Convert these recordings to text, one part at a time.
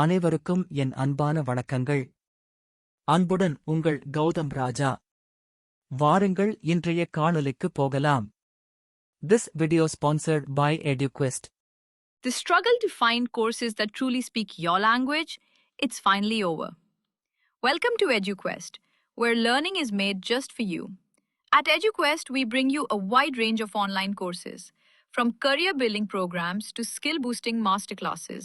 அனைவருக்கும் என் அன்பான வணக்கங்கள் அன்புடன் உங்கள் கௌதம் ராஜா வாருங்கள் இன்றைய காணொளிக்கு போகலாம் this video sponsored by eduquest The struggle to find courses that truly speak your language, it's finally over. Welcome to EduQuest, where learning is made just for you. At EduQuest, we bring you a wide range of online courses, from career building programs to skill boosting masterclasses,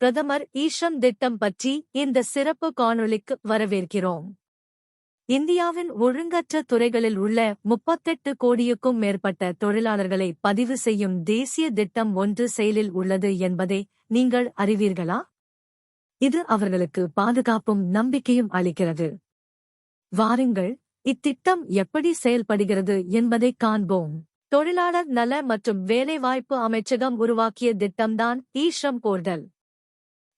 பிரதமர் ஈஷம் திட்டம் பற்றி இந்த சிறப்பு காணொளிக்கு வரவேற்கிறோம். இந்தியாவின் ஒழுங்கற்ற துறைகளில் உள்ள முப்பத்தெட்டு கோடியுக்கும் மேற்பட்ட தொழிலாளர்களை பதிவு செய்யும் தேசிய திட்டம் ஒன்று செயலில் உள்ளது என்பதை நீங்கள் அறிவீர்களா? இது அவர்களுக்கு பாதுகாப்பும் நம்பிக்கையும் அளிக்கிறது. வாருங்கள் இத்திட்டம் எப்படி செயல்படுகிறது என்பதை காண்போம். தொழிலாளர் நல மற்றும் வேலைவாய்ப்பு அமைச்சகம் உருவாக்கிய திட்டம்தான் ஈஷம் போர்டல்.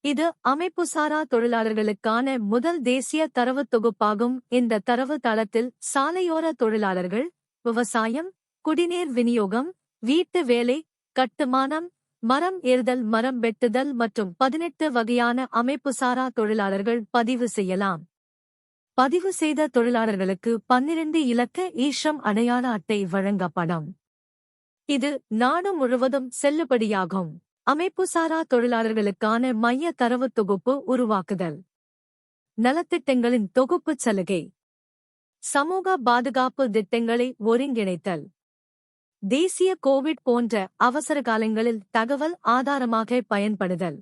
இது அமைப்புசாரா தொழிலாளர்களுக்கான முதல் தேசிய தரவு தொகுப்பாகும். இந்த தரவு தளத்தில் சாலையோர தொழிலாளர்கள் விவசாயம் குடிநீர் விநியோகம் வீட்டு வேலை கட்டுமானம் மரம் ஏறுதல் மரம் வெட்டுதல் மற்றும் பதினெட்டு வகையான அமைப்புசாரா தொழிலாளர்கள் பதிவு செய்யலாம். பதிவு செய்த தொழிலாளர்களுக்கு பன்னிரண்டு இலக்க ஈஷம் அடையாள அட்டை வழங்கப்படும். இது நாடு முழுவதும் செல்லுபடியாகும். அமைப்புசாரா தொழிலாளர்களுக்கான மைய தரவு தொகுப்பு உருவாக்குதல். நலத்திட்டங்களின் தொகுப்புச் சலுகை. சமூக பாதுகாப்பு திட்டங்களை ஒருங்கிணைத்தல். தேசிய கோவிட் போன்ற அவசர காலங்களில் தகவல் ஆதாரமாக பயன்படுதல்.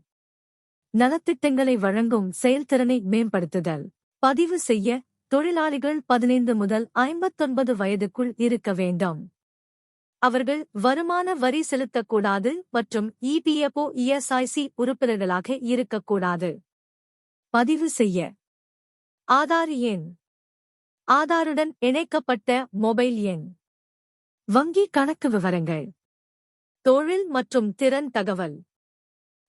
நலத்திட்டங்களை வழங்கும் செயல்திறனை மேம்படுத்துதல். பதிவு செய்ய தொழிலாளிகள் பதினைந்து முதல் ஐம்பத்தொன்பது வயதுக்குள் இருக்க வேண்டும். அவர்கள் வருமான வரி செலுத்தக்கூடாது மற்றும் இபிஎஃப்ஓ இஎஸ்ஐசி உறுப்பினர்களாக இருக்கக்கூடாது. பதிவு செய்ய. ஆதார் எண். ஆதாருடன் இணைக்கப்பட்ட மொபைல் எண். வங்கி கணக்கு விவரங்கள். தொழில் மற்றும் திறன் தகவல்.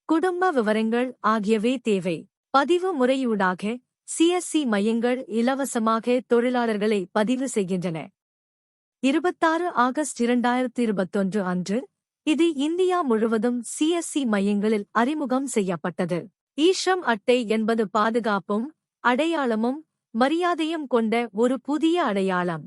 குடும்ப விவரங்கள் ஆகியவை தேவை. பதிவு முறையூடாக சிஎஸ்சி மையங்கள் இலவசமாக தொழிலாளர்களை பதிவு செய்கின்றன. இருபத்தாறு ஆகஸ்ட் இரண்டாயிரத்தி இருபத்தொன்று அன்று இது இந்தியா முழுவதும் சிஎஸ்சி மையங்களில் அறிமுகம் செய்யப்பட்டது. ஈஷம் அட்டை என்பது பாதுகாப்பும் அடையாளமும் மரியாதையும் கொண்ட ஒரு புதிய அடையாளம்.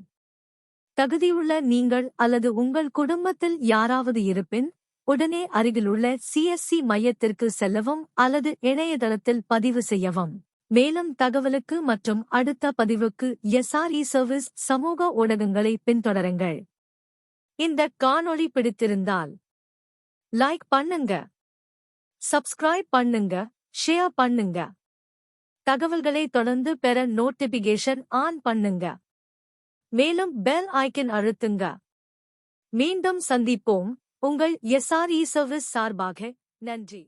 தகுதியுள்ள நீங்கள் அல்லது உங்கள் குடும்பத்தில் யாராவது இருப்பின் உடனே அருகிலுள்ள சிஎஸ்சி மையத்திற்கு செல்லவும் அல்லது இணையதளத்தில் பதிவு செய்யவும். மேலும் தகவலுக்கு மற்றும் அடுத்த பதிவுக்கு எஸ்ஆர்இ சர்வீஸ் சமூக ஊடகங்களை பின்தொடருங்கள். இந்த காணொளி பிடித்திருந்தால் லைக் பண்ணுங்க. சப்ஸ்கிரைப் பண்ணுங்க ஷேர் பண்ணுங்க. தகவல்களை தொடர்ந்து பெற நோட்டிபிகேஷன் ஆன் பண்ணுங்க. மேலும் பெல் ஐக்கன் அழுத்துங்க. மீண்டும் சந்திப்போம். உங்கள் எஸ்ஆர்இ சர்வீஸ் சார்பாக நன்றி.